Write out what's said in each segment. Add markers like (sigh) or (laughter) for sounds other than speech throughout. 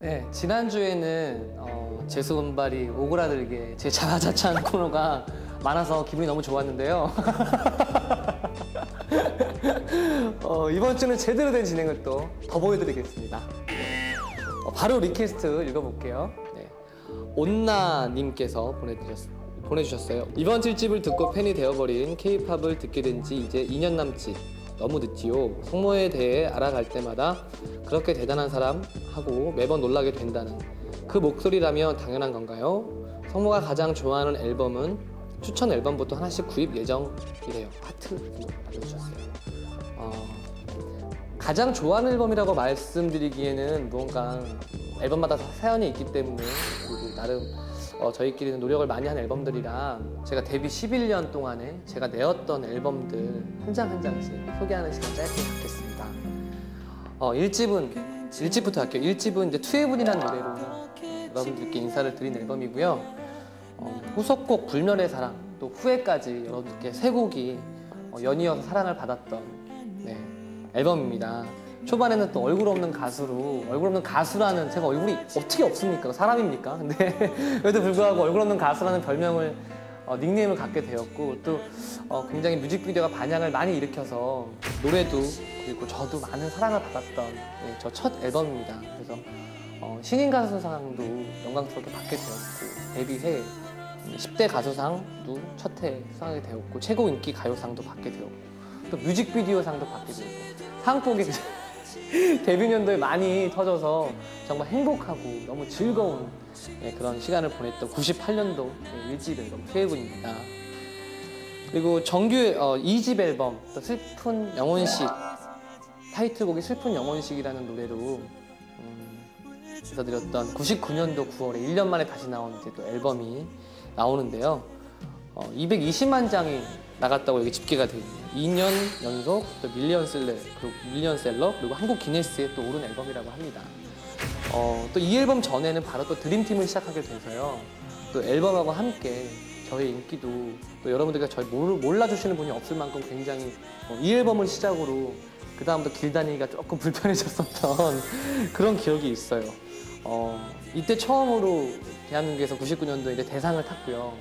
네, 지난주에는 어, 재수건발이 오그라들게 제 자화자찬 (laughs) 코너가 많아서 기분이 너무 좋았는데요. (laughs) 어, 이번 주는 제대로 된 진행을 또 더 보여드리겠습니다. 어, 바로 리퀘스트 읽어볼게요. 네. 온나님께서 보내주셨, 보내주셨어요. 이번 7집을 듣고 팬이 되어버린 케이팝을 듣게 된 지 이제 2년 남짓. 너무 늦지요. 성모에 대해 알아갈 때마다 그렇게 대단한 사람 하고 매번 놀라게 된다는 그 목소리라면 당연한 건가요? 성모가 가장 좋아하는 앨범은 추천 앨범부터 하나씩 구입 예정이래요. 하트 알려주셨어요. 어, 가장 좋아하는 앨범이라고 말씀드리기에는 무언가 앨범마다 다 사연이 있기 때문에 그리고 나름 어, 저희끼리는 노력을 많이 한 앨범들이라 제가 데뷔 11년 동안에 제가 내었던 앨범들 한 장 한 장씩 소개하는 시간 짧게 갖겠습니다. 어, 1집은 1집부터 할게요. 1집은 이제 투애분이라는 노래로 여러분들께 인사를 드린 앨범이고요. 어, 후속곡 불멸의 사랑 또 후회까지 여러분들께 세 곡이 어, 연이어서 사랑을 받았던 네, 앨범입니다. 초반에는 또 얼굴 없는 가수로 얼굴 없는 가수라는 제가 얼굴이 어떻게 없습니까? 사람입니까? 근데 (laughs) 그래도 불구하고 얼굴 없는 가수라는 별명을 어, 닉네임을 갖게 되었고 또 어, 굉장히 뮤직비디오가 반향을 많이 일으켜서 노래도 그리고 저도 많은 사랑을 받았던 네, 저첫 앨범입니다. 그래서 어, 신인 가수상도 영광스럽게 받게 되었고 데뷔해 10대 가수상도 첫 해 수상하게 되었고 최고 인기 가요상도 받게 되었고 또 뮤직비디오상도 받게 되었고 상복이 (laughs) (laughs) 데뷔 년도에 많이 터져서 정말 행복하고 너무 즐거운 예, 그런 시간을 보냈던 98년도 예, 1집 앨범 세븐입니다. 그리고 정규 어, 2집 앨범 또 슬픈 영혼식 타이틀곡이 슬픈 영혼식이라는 노래로 음, 인사드렸던 99년도 9월에 1년 만에 다시 나온 또 앨범이 나오는데요. 어, 220만 장이 나갔다고 여기 집계가 되어 있네요. 2년 연속 또 밀리언셀러 그리고 밀리언셀러 그리고 한국 기네스에 또 오른 앨범이라고 합니다. 어, 또 이 앨범 전에는 바로 또 드림팀을 시작하게 돼서요. 또 앨범하고 함께 저의 인기도 또 여러분들과 저희 몰- 몰라주시는 분이 없을 만큼 굉장히 어, 이 앨범을 시작으로 그 다음부터 길 다니기가 조금 (laughs) 불편해졌었던 그런 기억이 있어요. 어, 이때 처음으로 대한민국에서 99년도에 이제 대상을 탔고요.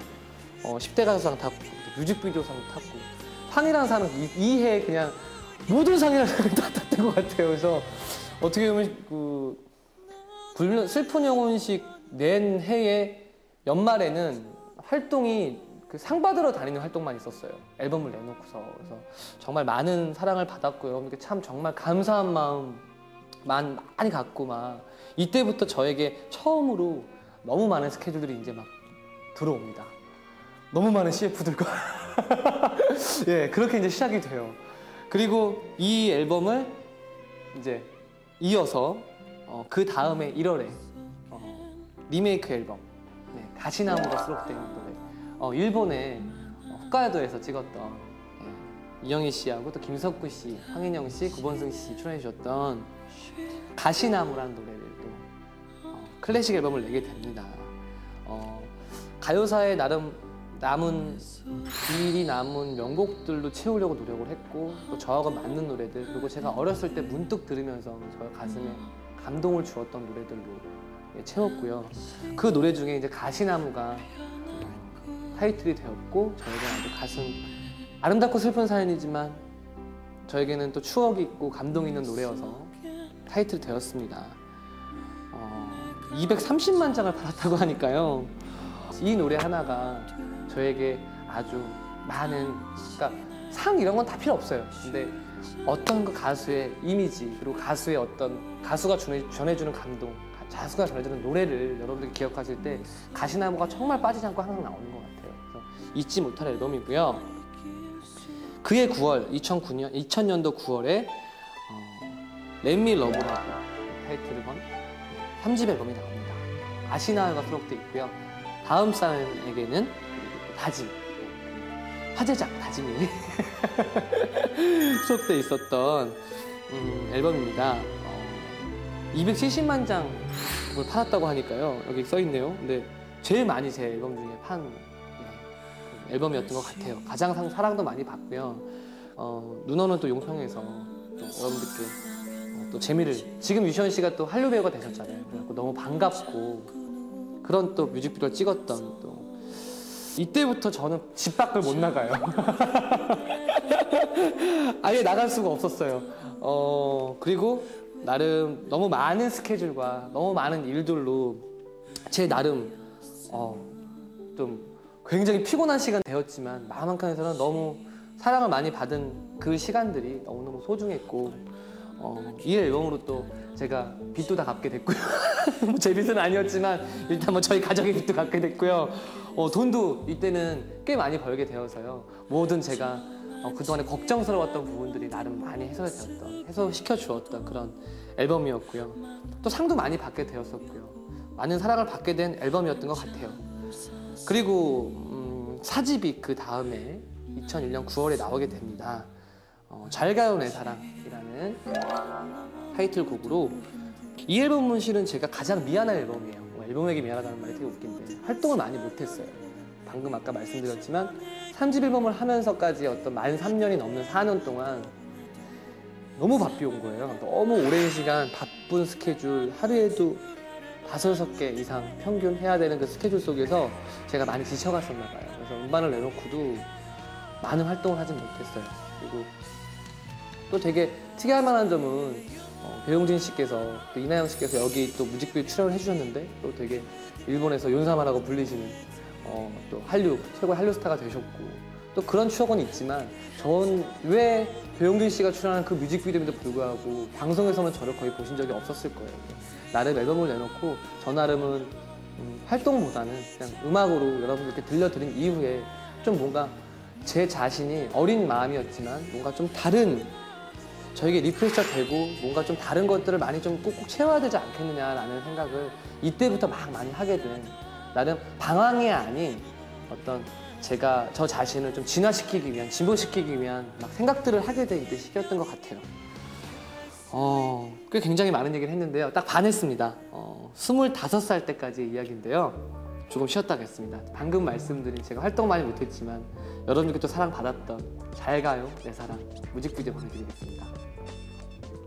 어, 10대 가수상 탔고 뮤직비디오 상 탔고 상이라는 상은 이해 그냥 모든 상이라는 상을 다 탔던 것 같아요. 그래서 어떻게 보면 그 불면 슬픈 영혼식 낸 해의 연말에는 활동이 그 상 받으러 다니는 활동만 있었어요. 앨범을 내놓고서 그래서 정말 많은 사랑을 받았고요. 여러분께 참 정말 감사한 마음 만 많이 갖고 막 이때부터 저에게 처음으로 너무 많은 스케줄들이 이제 막 들어옵니다. 너무 많은 CF들과 (laughs) 예 그렇게 이제 시작이 돼요. 그리고 이 앨범을 이제 이어서 어, 그 다음에 1월에 어, 리메이크 앨범 네, 가시나무가 수록된 노래 어, 일본의 어, 홋카이도에서 찍었던 예, 이영희 씨하고 또 김석구 씨, 황인영 씨, 구본승 씨 출연해 주셨던 가시나무라는 노래를 또 어, 클래식 앨범을 내게 됩니다. 어, 가요사에 나름 남은 길이 남은 명곡들로 채우려고 노력을 했고 또 저하고 맞는 노래들 그리고 제가 어렸을 때 문득 들으면서 저 가슴에 감동을 주었던 노래들로 예, 채웠고요. 그 노래 중에 이제 가시나무가 타이틀이 되었고 저에게 아주 가슴 아름답고 슬픈 사연이지만 저에게는 또 추억이 있고 감동 있는 노래여서 타이틀 되었습니다. 어, 230만 장을 팔았다고 하니까요. 이 노래 하나가 저에게 아주 많은 그러니까 상 이런 건 다 필요 없어요. 근데 어떤 그 가수의 이미지 그리고 가수의 어떤 가수가 전해, 전해주는 감동, 가수가 전해주는 노래를 여러분들이 기억하실 때 가시나무가 정말 빠지지 않고 항상 나오는 것 같아요. 그래서 잊지 못할 앨범이고요. 그해 9월 2009년 2000년도 9월에 어, 렛미 러브라고 타이틀을 건 3집 앨범이 나옵니다. 아시나가 수록돼 있고요. 다음 사람에게는 다짐 화제작 다짐이 (laughs) 수록돼 있었던 음, 앨범입니다. 어, 270만 장을 팔았다고 하니까요. 여기 써 있네요. 근데 제일 많이 제 앨범 중에 판 네, 그 앨범이었던 것 같아요. 가장 상, 사랑도 많이 받고요. 어, 눈어는 또 용평에서 또 여러분들께 어, 또 재미를 지금 유시원 씨가 또 한류 배우가 되셨잖아요. 그래서 너무 반갑고 그런 또 뮤직비디오를 찍었던 또 이때부터 저는 집 밖을 못 나가요. (laughs) 아예 나갈 수가 없었어요. 어 그리고 나름 너무 많은 스케줄과 너무 많은 일들로 제 나름 어 좀 굉장히 피곤한 시간 되었지만 마음 한켠에서는 너무 사랑을 많이 받은 그 시간들이 너무너무 소중했고 어, 이 앨범으로 또 제가 빚도 다 갚게 됐고요. (laughs) (laughs) 뭐제 빚은 아니었지만 일단 뭐 저희 가족의 빚도 갚게 됐고요. 어, 돈도 이때는 꽤 많이 벌게 되어서요. 뭐든 제가 어, 그동안에 걱정스러웠던 부분들이 나름 많이 해소되었던, 해소시켜 주었던 그런 앨범이었고요. 또 상도 많이 받게 되었었고요. 많은 사랑을 받게 된 앨범이었던 것 같아요. 그리고 음, 사집이 그 다음에 2001년 9월에 나오게 됩니다. 어, 잘 가요 내 사랑이라는 타이틀곡으로 이 앨범은 실은 제가 가장 미안한 앨범이에요. 뭐 앨범에게 미안하다는 말이 되게 웃긴데 활동을 많이 못했어요. 방금 아까 말씀드렸지만 3집 앨범을 하면서까지 어떤 만 3년이 넘는 4년 동안 너무 바삐 온 거예요. 너무 오랜 시간 바쁜 스케줄 하루에도 다섯 여섯 개 이상 평균 해야 되는 그 스케줄 속에서 제가 많이 지쳐갔었나 봐요. 그래서 음반을 내놓고도 많은 활동을 하진 못했어요. 그리고 또 되게 특이할 만한 점은 어, 배용진 씨께서 또 이나영 씨께서 여기 또 뮤직비디오 출연을 해주셨는데 또 되게 일본에서 윤사마라고 불리시는 어, 또 한류 최고의 한류 스타가 되셨고 또 그런 추억은 있지만 전 왜 배용진 씨가 출연한 그 뮤직비디오에도 불구하고 방송에서는 저를 거의 보신 적이 없었을 거예요. 나름 앨범을 내놓고 저 나름은 음, 활동보다는 그냥 음악으로 여러분들께 들려드린 이후에 좀 뭔가 제 자신이 어린 마음이었지만 뭔가 좀 다른 저에게 리프레시가 되고 뭔가 좀 다른 것들을 많이 좀 꾹꾹 채워야 되지 않겠느냐라는 생각을 이때부터 막 많이 하게 된 나름 방황이 아닌 어떤 제가 저 자신을 좀 진화시키기 위한 진보시키기 위한 막 생각들을 하게 된 이때 시기였던 것 같아요. 어, 꽤 굉장히 많은 얘기를 했는데요. 딱 반했습니다. 어, 25살 때까지 이야기인데요. 조금 쉬었다 가겠습니다. 방금 말씀드린 제가 활동 많이 못했지만 여러분들께 또 사랑받았던 잘 가요 내 사랑 뮤직비디오 보내드리겠습니다.